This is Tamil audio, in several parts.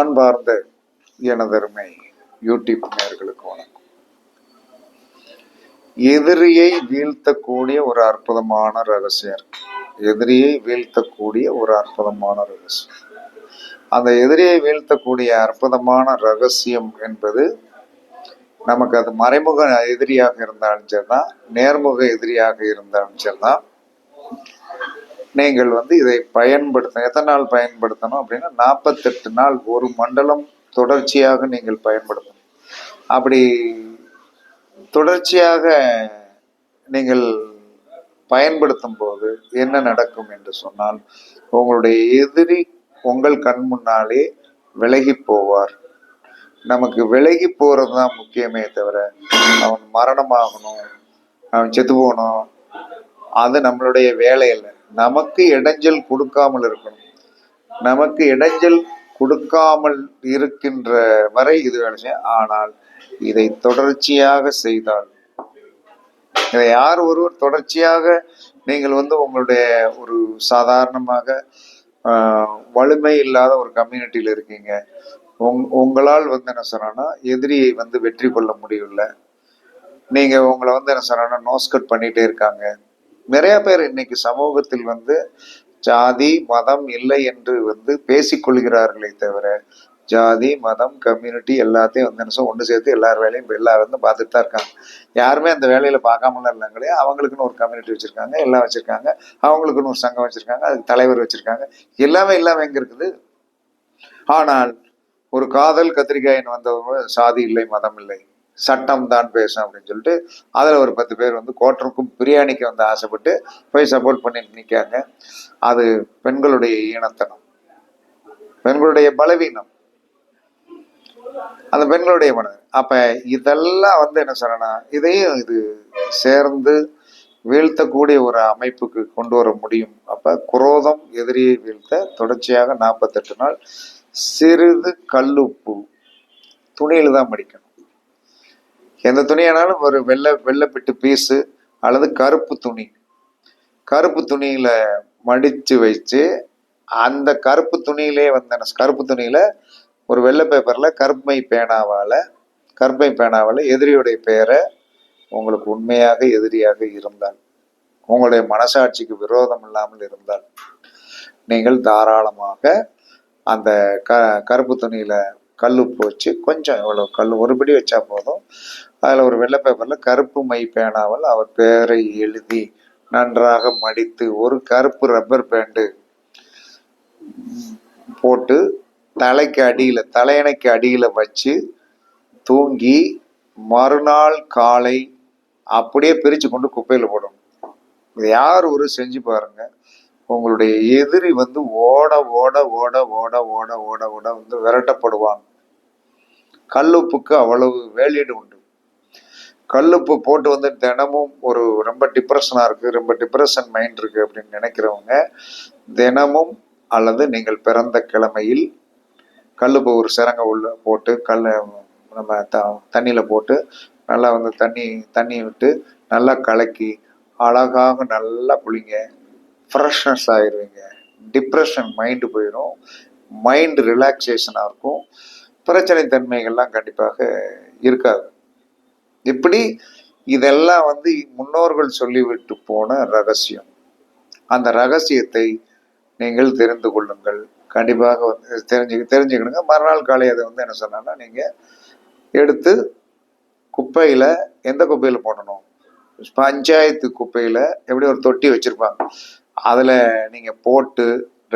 அன்பார்ந்த எனதருமை யூடியூப் நேர்களுக்கு வணக்கம். எதிரியை வீழ்த்தக்கூடிய ஒரு அற்புதமான ரகசியம் இருக்கு. எதிரியை வீழ்த்தக்கூடிய ஒரு அற்புதமான ரகசியம். அந்த எதிரியை வீழ்த்தக்கூடிய அற்புதமான ரகசியம் என்பது நமக்கு அது மறைமுக எதிரியாக இருந்தாலும் சரிதான் நேர்முக எதிரியாக இருந்தாலும் சரிதான். நீங்கள் வந்து இதை பயன்படுத்த எத்தனை நாள் பயன்படுத்தணும் அப்படின்னா நாற்பத்தெட்டு நாள் ஒரு மண்டலம் தொடர்ச்சியாக நீங்கள் பயன்படுத்தணும். அப்படி தொடர்ச்சியாக நீங்கள் பயன்படுத்தும் போது என்ன நடக்கும் என்று சொன்னால் உங்களுடைய எதிரி உங்கள் கண் முன்னாலே விலகி போவார். நமக்கு விலகி போறது தான் முக்கியமே தவிர அவன் மரணமாகணும் அவன் செத்து போகணும் அது நம்மளுடைய வேலை இல்லை நமக்கு இடைஞ்சல் கொடுக்காமல் இருக்கணும். நமக்கு இடைஞ்சல் கொடுக்காமல் இருக்கின்ற வரை இது வேலை செய்யும். ஆனால் இதை தொடர்ச்சியாக செய்தால் இதை யார் ஒருவர் தொடர்ச்சியாக நீங்கள் வந்து உங்களுடைய ஒரு சாதாரணமாக வலிமை இல்லாத ஒரு கம்யூனிட்டியில் இருக்கீங்க. உங் உங்களால் வந்து என்ன சொன்னோன்னா எதிரியை வந்து வெற்றி கொள்ள முடியல நீங்கள் உங்களை வந்து என்ன சொன்னோன்னா நோஸ்கட் பண்ணிகிட்டே இருக்காங்க. நிறைய பேர் இன்னைக்கு சமூகத்தில் வந்து ஜாதி மதம் இல்லை என்று வந்து பேசிக்கொள்கிறார்களே தவிர ஜாதி மதம் கம்யூனிட்டி எல்லாத்தையும் வந்து என்ன ஒன்று சேர்த்து எல்லார் வேலையும் இப்போ எல்லாரும் வந்து பார்த்துட்டு தான் இருக்காங்க. யாருமே அந்த வேலையில பார்க்காமலாம் இல்லைங்களே அவங்களுக்குன்னு ஒரு கம்யூனிட்டி வச்சிருக்காங்க எல்லாம் வச்சிருக்காங்க அவங்களுக்குன்னு ஒரு சங்கம் வச்சிருக்காங்க அதுக்கு தலைவர் வச்சிருக்காங்க. எல்லாமே இல்லாமல் எங்க இருக்குது? ஆனால் ஒரு காதல் கத்திரிக்காயின் வந்தவங்க சாதி இல்லை மதம் இல்லை. சட்டம் தான் பேசும் அப்படின்னு சொல்லிட்டு அதில் ஒரு பத்து பேர் வந்து கோட்டருக்கும் பிரியாணிக்கு வந்து ஆசைப்பட்டு போய் சப்போர்ட் பண்ணி நிற்காங்க அது பெண்களுடைய ஈனத்தனம். பெண்களுடைய பலவீனம். அந்த பெண்களுடைய மனது அப்போ இதெல்லாம் வந்து என்ன சொல்லனா இதையும் இது சேர்ந்து வீழ்த்தக்கூடிய ஒரு அமைப்புக்கு கொண்டு வர முடியும். அப்போ குரோதம் எதிரியை வீழ்த்த தொடர்ச்சியாக நாற்பத்தெட்டு நாள் சிறிது கல்லுப்பு துணியில் தான் மடிக்கணும். எந்த துணியானாலும் ஒரு வெள்ளை வெள்ளைப்பிட்டு பீஸு அல்லது கருப்பு துணி. கருப்பு துணியில் மடித்து வச்சு அந்த கருப்பு துணியிலே வந்த கருப்பு துணியில் ஒரு வெள்ளை பேப்பரில் கருப்பை பேனாவால் கருப்பை பேனாவால் எதிரியுடைய பெயரை உங்களுக்கு உண்மையாக எதிரியாக இருந்தால் உங்களுடைய மனசாட்சிக்கு விரோதம் இல்லாமல் இருந்தால் நீங்கள் தாராளமாக அந்த க கருப்பு துணியில் கல் உப்பு வச்சு கொஞ்சம் இவ்வளோ கல் ஒரு பிடி வச்சா போதும். அதில் ஒரு வெள்ளை பேப்பரில் கருப்பு மை பேனாவால் அவர் பெயரை எழுதி நன்றாக மடித்து ஒரு கருப்பு ரப்பர் பேண்டு போட்டு தலைக்கு அடியில் தலையணைக்கு அடியில் வச்சு தூங்கி மறுநாள் காலை அப்படியே பிரித்து கொண்டு குப்பையில் போடணும். இது யார் ஒரு செஞ்சு பாருங்க. உங்களுடைய எதிரி வந்து ஓட ஓட ஓட ஓட ஓட ஓட ஓட வந்து விரட்டப்படுவான் கல்லுப்புக்கு அவ்வளவு வேலீடு உண்டு. கல்லுப்பு போட்டு வந்து தினமும் ஒரு ரொம்ப டிப்ரெஷனாக இருக்குது ரொம்ப டிப்ரெஷன் மைண்ட் இருக்குது அப்படின்னு நினைக்கிறவங்க தினமும் அல்லது நீங்கள் பிறந்த கிழமையில் கல்லுப்பு ஒரு சிறங்க உள்ள போட்டு கல் நம்ம த தண்ணியில் போட்டு நல்லா வந்து தண்ணி தண்ணி விட்டு நல்லா கலக்கி அழகாக நல்லா புளிங்க ஃப்ரெஷ்னஸ் ஆயிடுவீங்க டிப்ரெஷன் மைண்டு போயிடும் மைண்டு ரிலாக்ஸேஷனாக இருக்கும். பிரச்சனை தன்மைகள்லாம் கண்டிப்பாக இருக்காது. இப்படி இதெல்லாம் வந்து முன்னோர்கள் சொல்லிவிட்டு போன ரகசியம். அந்த ரகசியத்தை நீங்கள் தெரிந்து கொள்ளுங்கள். கண்டிப்பாக வந்து தெரிஞ்சு தெரிஞ்சுக்கணுங்க. மறுநாள் காலை அதை வந்து என்ன சொன்னாங்கன்னா நீங்கள் எடுத்து குப்பையில் எந்த குப்பையில் போடணும்? பஞ்சாயத்து குப்பையில் எப்படி ஒரு தொட்டி வச்சுருப்பாங்க? அதில் நீங்கள் போட்டு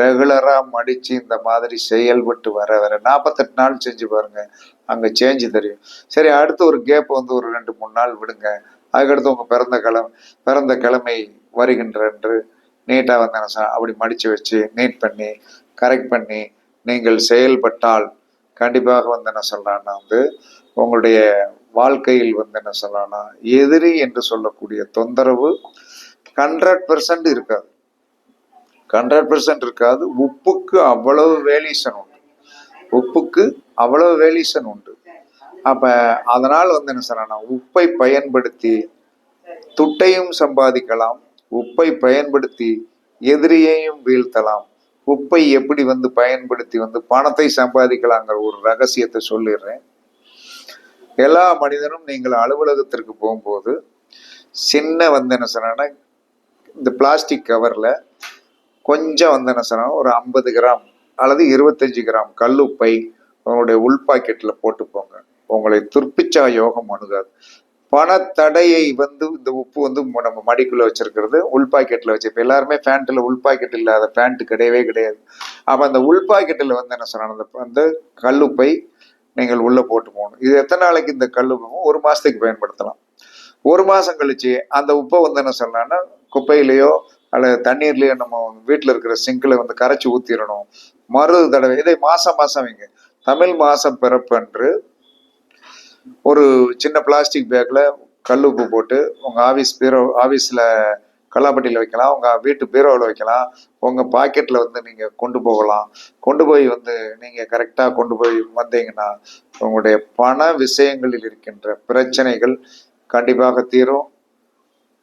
ரெகுலராக மடித்து இந்த மாதிரி செயல்பட்டு வர வர நாற்பத்தெட்டு நாள் செஞ்சு பாருங்க. அங்கே சேஞ்சு தெரியும். சரி அடுத்து ஒரு கேப் வந்து ஒரு ரெண்டு மூணு நாள் விடுங்க. அதுக்கடுத்து உங்கள் பிறந்த கிழமை பிறந்த கிழமை வருகின்ற என்று நீட்டாக வந்து என்ன அப்படி மடித்து வச்சு நீட் பண்ணி கரெக்ட் பண்ணி நீங்கள் செயல்பட்டால் கண்டிப்பாக வந்து என்ன சொல்கிறான்னா வந்து உங்களுடைய வாழ்க்கையில் வந்து என்ன சொல்லலாம்னா எதிரி என்று சொல்லக்கூடிய தொந்தரவு ஹண்ட்ரட் பெர்சன்ட் இருக்காது. ஹண்ட்ரட் பர்சன்ட் இருக்காது. உப்புக்கு அவ்வளவு வேலியூஷன் உண்டு. உப்புக்கு அவ்வளவு வேலியூஷன் உண்டு. அப்போ அதனால் வந்து என்ன சொல்லலாம் உப்பை பயன்படுத்தி துட்டையும் சம்பாதிக்கலாம். உப்பை பயன்படுத்தி எதிரியையும் வீழ்த்தலாம். உப்பை எப்படி வந்து பயன்படுத்தி வந்து பணத்தை சம்பாதிக்கலாங்கிற ஒரு ரகசியத்தை சொல்லிடுறேன். எல்லா மனிதனும் நீங்கள் அலுவலகத்திற்கு போகும்போது சின்ன வந்து என்ன சொன்னா இந்த பிளாஸ்டிக் கவரில் கொஞ்சம் வந்து என்ன சொன்னா ஒரு ஐம்பது கிராம் அல்லது இருபத்தஞ்சு கிராம் கல்லுப்பை உங்களுடைய உள் பாக்கெட்டில் போட்டு போங்க உங்களை துர்ப்பிச்சா யோகம் அணுகாது. பணத்தடையை வந்து இந்த உப்பு வந்து நம்ம மடிக்குள்ளே வச்சிருக்கிறது உள் பாக்கெட்டில் வச்சு. இப்போ எல்லாருமே ஃபேண்ட்டில் உள் பாக்கெட் இல்லாத பேண்ட் கிடையவே கிடையாது. அப்போ அந்த உள் பாக்கெட்டில் வந்து என்ன சொன்னாங்க அந்த அந்த கல்லுப்பை நீங்கள் உள்ளே போட்டு போகணும் இது எத்தனை நாளைக்கு இந்த கல்லுப்பும் ஒரு மாதத்துக்கு பயன்படுத்தலாம். ஒரு மாதம் கழிச்சு அந்த உப்பை வந்து என்ன சொல்லலாம்னா குப்பையிலையோ அல்லது தண்ணீர்லேயே நம்ம வீட்டில் இருக்கிற சிங்கில் வந்து கரைச்சி ஊத்திடணும். மறு தடவை இதை மாசம் மாசம் வைங்க. தமிழ் மாசம் பிறப்பன்று ஒரு சின்ன பிளாஸ்டிக் பேக்கில் கல் உப்பு போட்டு உங்கள் ஆஃபீஸ் பீரோ ஆஃபீஸில் கல்லாப்பட்டியில் வைக்கலாம் உங்கள் வீட்டு பீரோவில் வைக்கலாம். உங்கள் பாக்கெட்டில் வந்து நீங்கள் கொண்டு போகலாம். கொண்டு போய் வந்து நீங்கள் கரெக்டாக கொண்டு போய் வந்தீங்கன்னா உங்களுடைய பண விஷயங்களில் இருக்கின்ற பிரச்சனைகள் கண்டிப்பாக தீரும்.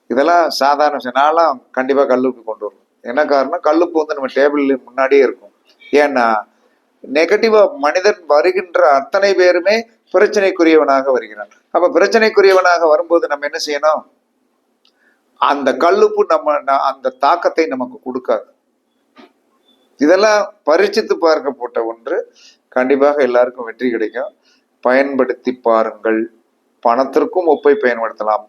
இதெல்லாம் சாதாரண விஷயம். நான்லாம் கண்டிப்பா கல்லுப்பு கொண்டு வருவேன் என்ன காரணம்? கல்லுப்பு வந்து நம்ம டேபிள் முன்னாடியே இருக்கும். ஏன்னா நெகட்டிவாக மனிதன் வருகின்ற அத்தனை பேருமே பிரச்சனைக்குரியவனாக வருகிறான். அப்ப பிரச்சனைக்குரியவனாக வரும்போது நம்ம என்ன செய்யணும்? அந்த கல்லுப்பு நம்ம அந்த தாக்கத்தை நமக்கு கொடுக்காது. இதெல்லாம் பரிச்சித்து பார்க்கப்பட்ட ஒன்று. கண்டிப்பாக எல்லாருக்கும் வெற்றி கிடைக்கும். பயன்படுத்தி பாருங்கள். பணத்திற்கும் ஒப்பை பயன்படுத்தலாம்.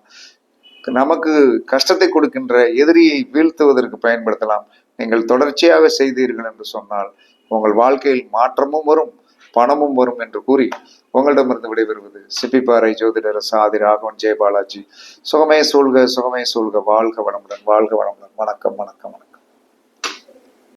நமக்கு கஷ்டத்தை கொடுக்கின்ற எதிரியை வீழ்த்துவதற்கு பயன்படுத்தலாம். நீங்கள் தொடர்ச்சியாக செய்தீர்கள் என்று சொன்னால் உங்கள் வாழ்க்கையில் மாற்றமும் வரும் பணமும் வரும் என்று கூறி உங்களிடமிருந்து விடைபெறுவது சிப்பிப்பாறை ஜோதிடர் சாதி ராகவன் ஜெயபாலாஜி. சுகமே சூழ்க சுகமே சூழ்க. வாழ்க வளமுடன் வாழ்க வளமுடன். வணக்கம் வணக்கம் வணக்கம்.